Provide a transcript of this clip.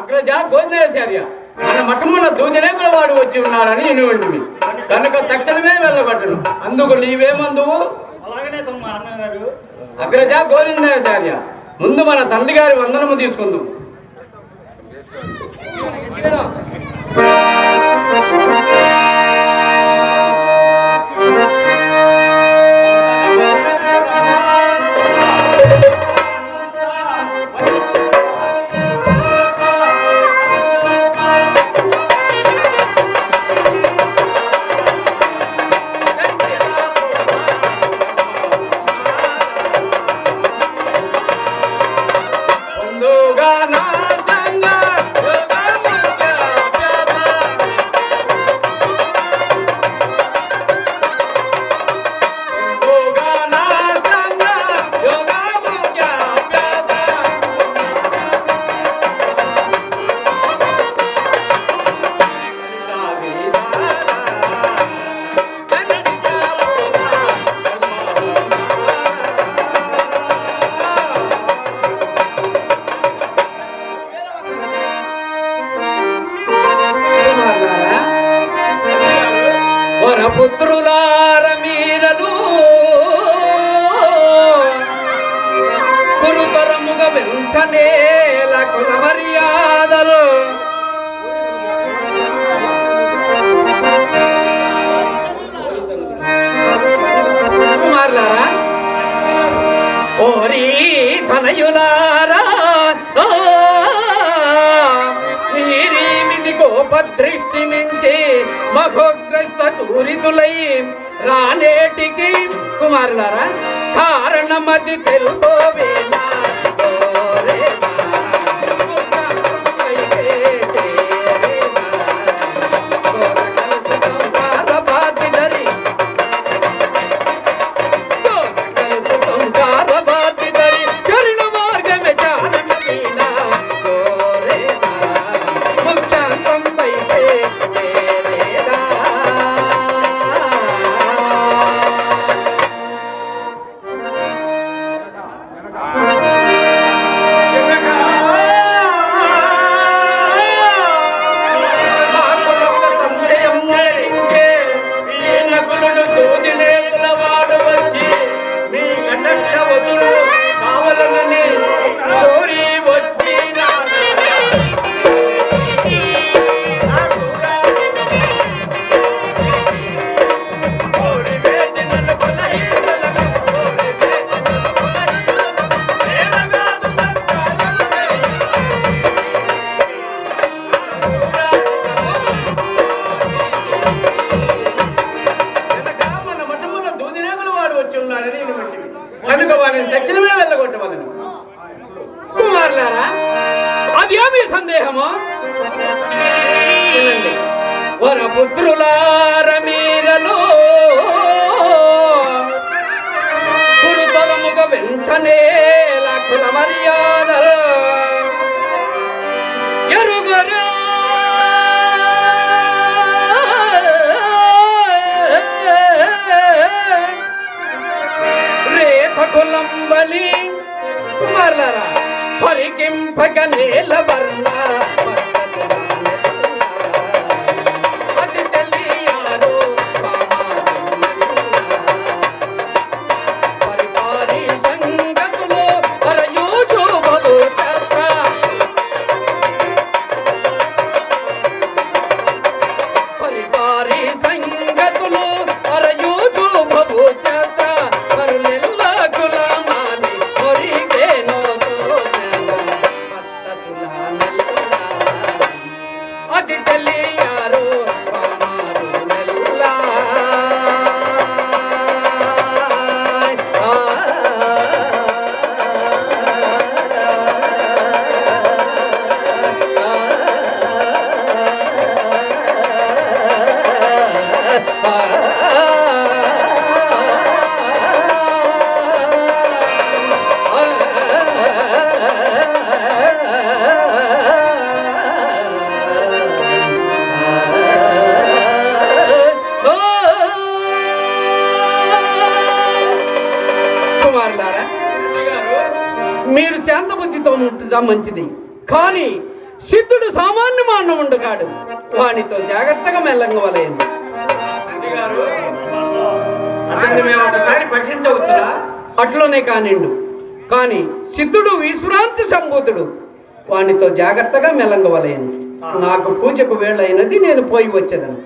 గోవిందాచార్య మన మఠమున దూదినేకుల వాడు వచ్చి ఉన్నాడని వినివంటిమి కనుక తక్షణమే వెళ్ళబట్టును అందుకు నీవేమందువు? అలాగనే అన్నగారు. అగ్రజ గోవిందాచార్య ముందు మన తండ్రి గారి వందనము తీసుకుందాం. వెంచనేల కుల మర్యాదలు. కుమారులారా ఓరి తనయులారా ఆ, మీరీమిది కోపదృష్టి నుంచి మఖోగ్రస్త తూరితులై రానేటికి కుమారులారా కారణమది తెలుపోవేనా కనుక వారిని తక్షణమే వెళ్ళగొట్టవలను. కుమారులారా అది ఏమి సందేహము? వరపుత్రులార మీరలో గురుతరముగా వెంచనేల కుల మర్యాదలు. ఎరుగరా పరికింపక నేల వర్ణ అది తెలియారు పరిపారి సంగతులు పరయూచు బలు బుద్ధితో ఉండటం మంచిది. కానీ సిద్ధుడు సామాన్య మానవుండు కాడు వానితో జాగ్రత్తగా పరీక్షించవచ్చునా? అట్లోనే కానిండు. కాని సిద్ధుడు విశ్రాంతి సంభూతుడు. వానితో జాగ్రత్తగా మెల్లంగవలేను నాకు పూజకు వేళైనది నేను పోయి వచ్చేదను.